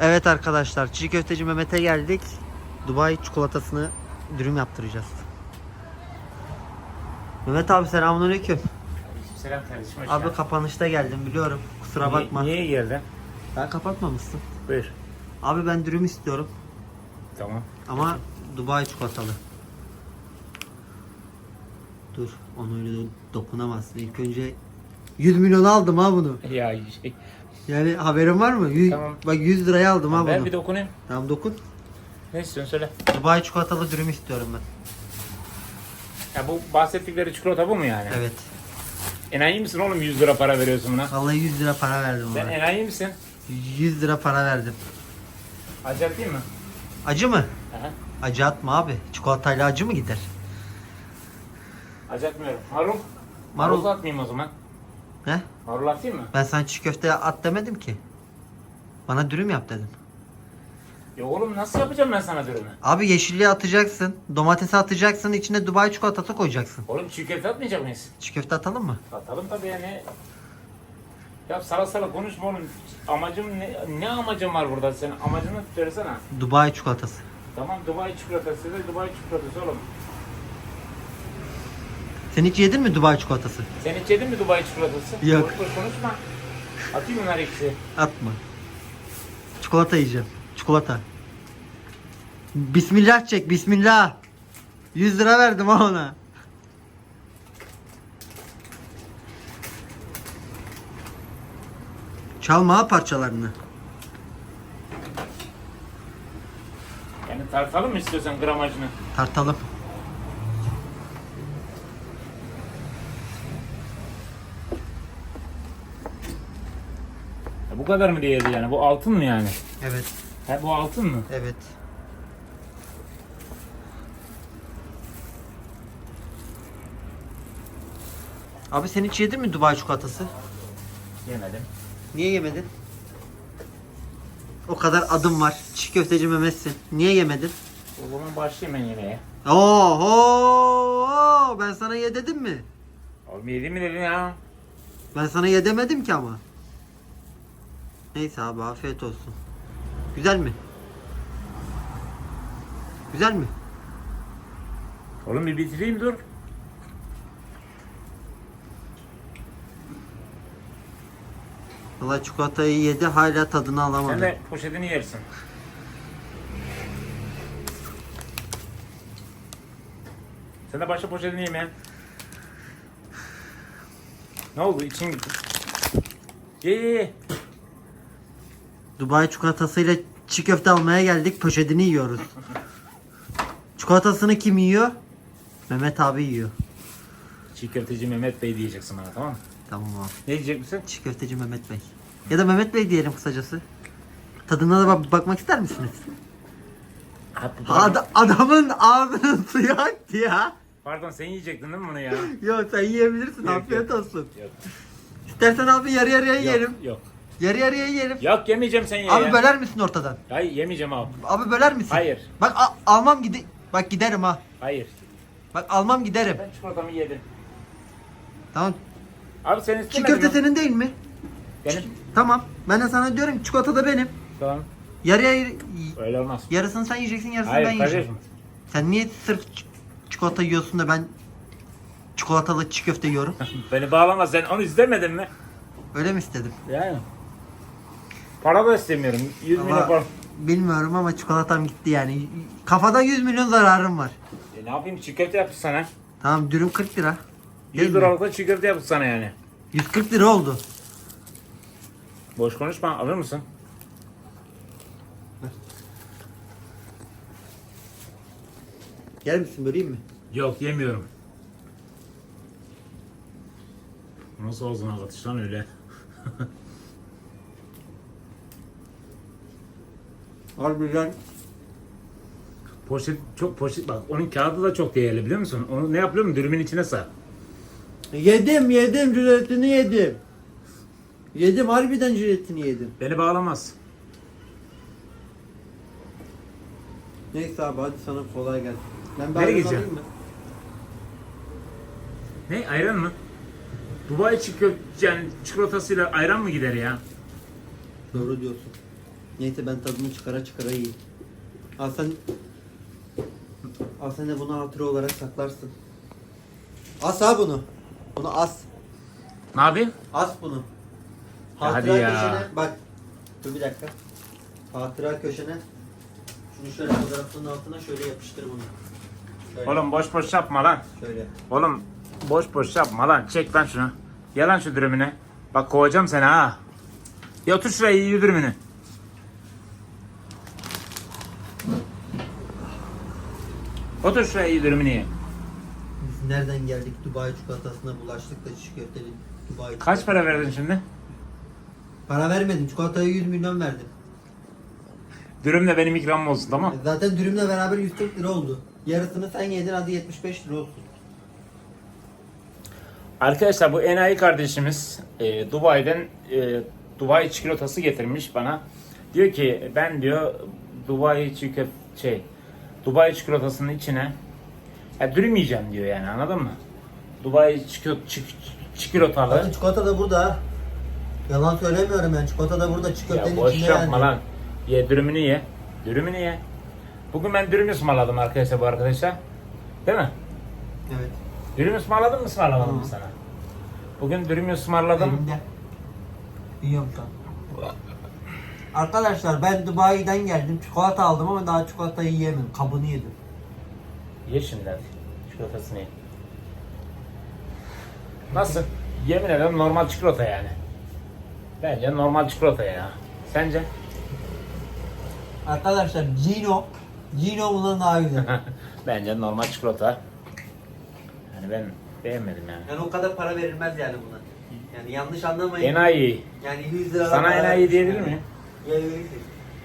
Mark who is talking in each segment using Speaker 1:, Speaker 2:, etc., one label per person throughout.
Speaker 1: Evet arkadaşlar çiğ köfteci Mehmet'e geldik. Dubai çikolatasını dürüm yaptıracağız. Mehmet abi selamünaleyküm.
Speaker 2: Selam kardeşim hoş
Speaker 1: Abi
Speaker 2: geldin.
Speaker 1: kapanışta geldim biliyorum. Kusura
Speaker 2: Niye-
Speaker 1: bakma.
Speaker 2: Niye geldin?
Speaker 1: Ben kapatmamışsın.
Speaker 2: Buyur.
Speaker 1: Abi ben dürüm istiyorum
Speaker 2: Tamam.
Speaker 1: ama Dubai çikolatalı. Dur onu öyle do- dokunamazsın. İlk önce 100 milyon aldım ha bunu.
Speaker 2: Ya şey.
Speaker 1: Yani haberin var mı? Yüz-
Speaker 2: Tamam.
Speaker 1: Bak 100 liraya aldım ha
Speaker 2: Ben
Speaker 1: bunu.
Speaker 2: bir dokunayım.
Speaker 1: Tamam dokun.
Speaker 2: Ne istiyorsun söyle.
Speaker 1: Dubai çikolatalı dürüm istiyorum ben.
Speaker 2: Ya bu bahsettikleri çikolata bu mu yani?
Speaker 1: Evet.
Speaker 2: Enayi misin oğlum 100 lira para veriyorsun buna?
Speaker 1: Vallahi 100 lira para verdim
Speaker 2: Sen
Speaker 1: ona.
Speaker 2: enayi misin?
Speaker 1: 100 lira para verdim.
Speaker 2: Acayip değil mi?
Speaker 1: Acı mı?
Speaker 2: Aha.
Speaker 1: Acı atma abi. Çikolatayla acı mı gider?
Speaker 2: Acıtmıyorum. Marul.
Speaker 1: Marul.
Speaker 2: Marul atmayayım o zaman.
Speaker 1: He?
Speaker 2: Marul atayım mı?
Speaker 1: Ben sana çiğ köfte at demedim ki. Bana dürüm yap dedim.
Speaker 2: Ya oğlum nasıl yapacağım ben sana dürümü?
Speaker 1: Abi yeşilliği atacaksın. Domatesi atacaksın. içine Dubai çikolatası koyacaksın.
Speaker 2: Oğlum çiğ köfte atmayacak mıyız?
Speaker 1: Çiğ köfte atalım mı?
Speaker 2: Atalım tabii yani. Ya sala sala konuşma oğlum. Amacım ne, ne amacım var burada? Senin amacını söylesene.
Speaker 1: Dubai çikolatası.
Speaker 2: Tamam Dubai çikolatası da Dubai çikolatası oğlum.
Speaker 1: Sen hiç yedin mi Dubai çikolatası?
Speaker 2: Sen hiç yedin mi Dubai çikolatası?
Speaker 1: Yok.
Speaker 2: Konuşma. Atayım bunlar ikisi.
Speaker 1: Atma. Çikolata yiyeceğim. Çikolata. Bismillah çek. Bismillah. 100 lira verdim ha ona. Çalma ha parçalarını.
Speaker 2: Yani tartalım mı istiyorsan gramajını?
Speaker 1: Tartalım.
Speaker 2: Bu kadar mı değerli yani? Bu altın mı yani?
Speaker 1: Evet.
Speaker 2: Ha bu altın mı?
Speaker 1: Evet. Abi sen hiç yedin mi Dubai çikolatası?
Speaker 2: Yemedim.
Speaker 1: Niye yemedin? O kadar adım var. Çiğ köfteci Mehmet'sin. Niye yemedin?
Speaker 2: O zaman başlayayım ben yemeğe.
Speaker 1: Oho! Ben sana ye dedim mi?
Speaker 2: Oğlum yedi mi dedin ya?
Speaker 1: Ben sana ye demedim ki ama. Neyse abi afiyet olsun. Güzel mi? Güzel mi?
Speaker 2: Oğlum bir bitireyim dur.
Speaker 1: Valla çikolatayı yedi hala tadını alamadı.
Speaker 2: Sen de poşetini yersin. Sen de başla poşetini yeme. Ne oldu? İçin gitti. Ye ye ye.
Speaker 1: Dubai çikolatasıyla çiğ köfte almaya geldik. Poşetini yiyoruz. Çikolatasını kim yiyor? Mehmet abi yiyor.
Speaker 2: Çiğ köfteci Mehmet Bey diyeceksin bana tamam mı?
Speaker 1: Tamam abi.
Speaker 2: Ne diyecek misin?
Speaker 1: Çiğ köfteci Mehmet Bey. Ya da Mehmet Bey diyelim kısacası. Tadına da bak- bakmak ister misiniz? Ad- adamın ağzının suyu aktı ya.
Speaker 2: Pardon sen yiyecektin değil mi bunu ya?
Speaker 1: Yok sen yiyebilirsin.
Speaker 2: Yok,
Speaker 1: Afiyet olsun.
Speaker 2: Yok.
Speaker 1: İstersen abi yarı yarıya yiyelim.
Speaker 2: Yok. Yok,
Speaker 1: Yarı yarıya yiyelim.
Speaker 2: yok yemeyeceğim sen ye
Speaker 1: Abi
Speaker 2: ya.
Speaker 1: böler misin ortadan?
Speaker 2: Hayır yemeyeceğim abi.
Speaker 1: Abi böler misin?
Speaker 2: Hayır.
Speaker 1: Bak a- almam gide Bak giderim ha.
Speaker 2: Hayır.
Speaker 1: Bak almam giderim.
Speaker 2: Ben çikolatamı yedim.
Speaker 1: Tamam.
Speaker 2: Abi sen
Speaker 1: Çiğ
Speaker 2: istemedin
Speaker 1: köfte
Speaker 2: mi?
Speaker 1: senin değil mi?
Speaker 2: Benim.
Speaker 1: Tamam. Ben de sana diyorum ki çikolata da benim.
Speaker 2: Tamam.
Speaker 1: Yarıya y-
Speaker 2: Öyle olmaz.
Speaker 1: yarısını sen yiyeceksin, yarısını
Speaker 2: Hayır
Speaker 1: ben yiyeceğim.
Speaker 2: kardeşim.
Speaker 1: Sen niye sırf ç- çikolata yiyorsun da ben çikolatalı çiğ köfte yiyorum?
Speaker 2: Beni bağlama sen onu istemedin mi?
Speaker 1: Öyle mi istedim?
Speaker 2: Yani. Para da istemiyorum. 100 milyon para.
Speaker 1: bilmiyorum ama çikolatam gitti yani. Kafada 100 milyon zararım var.
Speaker 2: E ne yapayım çiğ köfte yaptık sana.
Speaker 1: Tamam dürüm 40 lira.
Speaker 2: 100
Speaker 1: Değil mi?
Speaker 2: liralık çiğ köfte yaptık sana yani.
Speaker 1: 140 lira oldu.
Speaker 2: Boş konuşma alır mısın?
Speaker 1: Gel misin böleyim mi?
Speaker 2: Yok yemiyorum. Nasıl ağzına katış lan öyle?
Speaker 1: Harbiden.
Speaker 2: Poşet çok poşet bak onun kağıdı da çok değerli biliyor musun? Onu ne yapıyorum dürümün içine sar.
Speaker 1: Yedim yedim jiletini yedim. Yedim harbiden jiletini yedim.
Speaker 2: Beni bağlamaz.
Speaker 1: Neyse abi hadi sana kolay gelsin. Ben
Speaker 2: Nereye gideceğim?
Speaker 1: mı?
Speaker 2: Ne ayran mı? Dubai köfte yani çikolatasıyla ayran mı gider ya?
Speaker 1: Doğru diyorsun. Neyse ben tadını çıkara çıkara yiyeyim. Al sen Al sen de bunu hatıra olarak saklarsın. As ha bunu. Bunu as.
Speaker 2: Ne yapayım?
Speaker 1: As bunu.
Speaker 2: Ya
Speaker 1: Hatıra
Speaker 2: hadi ya.
Speaker 1: köşene bak. Dur bir dakika. Hatıra köşene. Şunu şöyle fotoğrafın altına şöyle yapıştır bunu. Şöyle.
Speaker 2: Oğlum boş boş yapma lan.
Speaker 1: Şöyle.
Speaker 2: Oğlum boş boş yapma lan. Çek lan şunu. Ye lan şu dürümünü. Bak kovacağım seni ha. Ya otur şuraya ye dürümünü. Otur şuraya ye dürümünü ye.
Speaker 1: Biz nereden geldik Dubai çikolatasına bulaştık da çiğ köfteli Dubai
Speaker 2: Kaç para verdin şimdi?
Speaker 1: Para vermedim. Çikolataya 100 milyon verdim.
Speaker 2: Dürüm de benim ikramım olsun tamam
Speaker 1: Zaten dürümle beraber 140 lira oldu. Yarısını sen yedin hadi 75 lira olsun.
Speaker 2: Arkadaşlar bu enayi kardeşimiz e, Dubai'den e, Dubai çikolatası getirmiş bana. Diyor ki ben diyor Dubai çikolata şey Dubai çikolatasının içine ya dürüm yiyeceğim diyor yani anladın mı? Dubai çikolata çikolatalı.
Speaker 1: Bakın çikolata da burada. Yalan söylemiyorum yani çikolata da burada
Speaker 2: Ya boş
Speaker 1: içinde
Speaker 2: yapma
Speaker 1: yani.
Speaker 2: lan. Ye dürümünü ye. Dürümünü ye. Bugün ben dürüm ısmarladım arkadaşlar bu arkadaşa. Değil mi?
Speaker 1: Evet.
Speaker 2: Dürüm ısmarladın mı ısmarlamadım mı
Speaker 1: Hı.
Speaker 2: sana? Bugün dürüm ısmarladım.
Speaker 1: Elimde. Yiyorum şu an. Arkadaşlar ben Dubai'den geldim. Çikolata aldım ama daha çikolatayı yiyemedim. Kabını yedim.
Speaker 2: Ye şimdi hadi. Çikolatasını ye. Nasıl? Yemin ederim normal çikolata yani. Bence normal çikolata ya. Sence?
Speaker 1: Arkadaşlar Gino Gino bundan daha güzel.
Speaker 2: Bence normal çikolata. Yani ben beğenmedim yani.
Speaker 1: yani o kadar para verilmez yani buna. Yani yanlış anlamayın.
Speaker 2: Enayi.
Speaker 1: Yani 100 lira
Speaker 2: Sana enayi diyebilir miyim?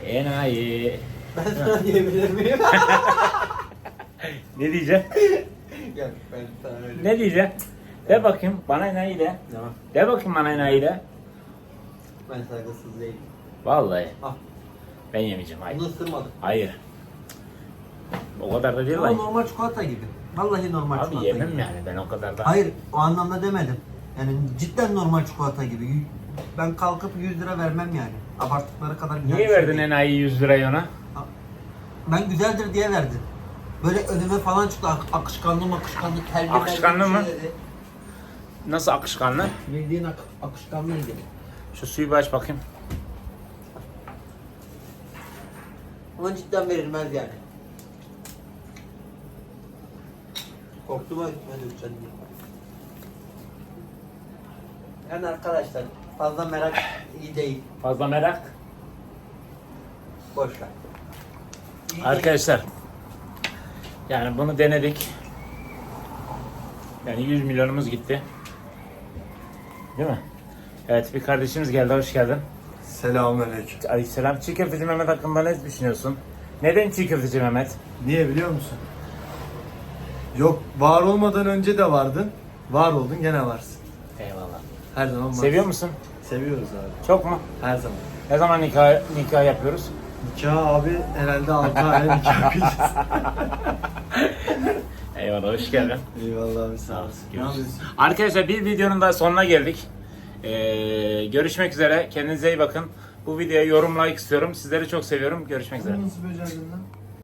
Speaker 2: Enayi.
Speaker 1: Ben sana diyebilir miyim?
Speaker 2: Ne diyeceğim?
Speaker 1: Gel ben sana öyle.
Speaker 2: Ne diyeceğim? De bakayım bana enayi de.
Speaker 1: Tamam.
Speaker 2: De bakayım bana enayi de.
Speaker 1: Ben saygısız değilim.
Speaker 2: Vallahi
Speaker 1: Al.
Speaker 2: ben yemeyeceğim hayır.
Speaker 1: Bunu ısırmadım.
Speaker 2: Hayır. O kadar da değil
Speaker 1: Ama
Speaker 2: lan.
Speaker 1: normal çikolata gibi. Vallahi normal
Speaker 2: Abi
Speaker 1: çikolata
Speaker 2: yemem
Speaker 1: gibi.
Speaker 2: yani ben o kadar da.
Speaker 1: Hayır o anlamda demedim. Yani cidden normal çikolata gibi. Ben kalkıp 100 lira vermem yani. Abarttıkları kadar güzel
Speaker 2: Niye
Speaker 1: bir şey
Speaker 2: verdin
Speaker 1: değil.
Speaker 2: enayi 100 lirayı ona?
Speaker 1: Ben güzeldir diye verdim. Böyle önüme falan çıktı. Ak- akışkanlı makışkanlı telli
Speaker 2: Akışkanlı
Speaker 1: bir
Speaker 2: mı?
Speaker 1: şey dedi.
Speaker 2: Nasıl akışkanlı?
Speaker 1: Bildiğin ak akışkanlıydı.
Speaker 2: Şu suyu bir aç bakayım.
Speaker 1: Ama cidden verilmez yani. Korktum ha dökeceksin diye. Yani arkadaşlar fazla merak iyi değil.
Speaker 2: Fazla merak.
Speaker 1: Boş ver. İyi
Speaker 2: Arkadaşlar. Yani bunu denedik. Yani 100 milyonumuz gitti. Değil mi? Evet bir kardeşimiz geldi hoş geldin.
Speaker 3: Selamünaleyküm.
Speaker 2: Aleyhisselam. Çiğ köfteci Mehmet hakkında ne düşünüyorsun? Neden çiğ köfteci Mehmet?
Speaker 3: Niye biliyor musun? Yok var olmadan önce de vardın. Var oldun gene varsın. Her zaman varsın.
Speaker 2: Seviyor musun?
Speaker 3: Seviyoruz abi.
Speaker 2: Çok mu?
Speaker 3: Her zaman.
Speaker 2: Ne zaman nikah, nikah yapıyoruz?
Speaker 3: Nikah abi herhalde 6 ay nikah yapacağız.
Speaker 2: Eyvallah hoş geldin.
Speaker 3: Eyvallah abi
Speaker 2: Sağ olasın. Görüşürüz. Arkadaşlar bir videonun daha sonuna geldik. Ee, görüşmek üzere. Kendinize iyi bakın. Bu videoya yorum like istiyorum. Sizleri çok seviyorum. Görüşmek üzere.
Speaker 3: Nasıl becerdin lan?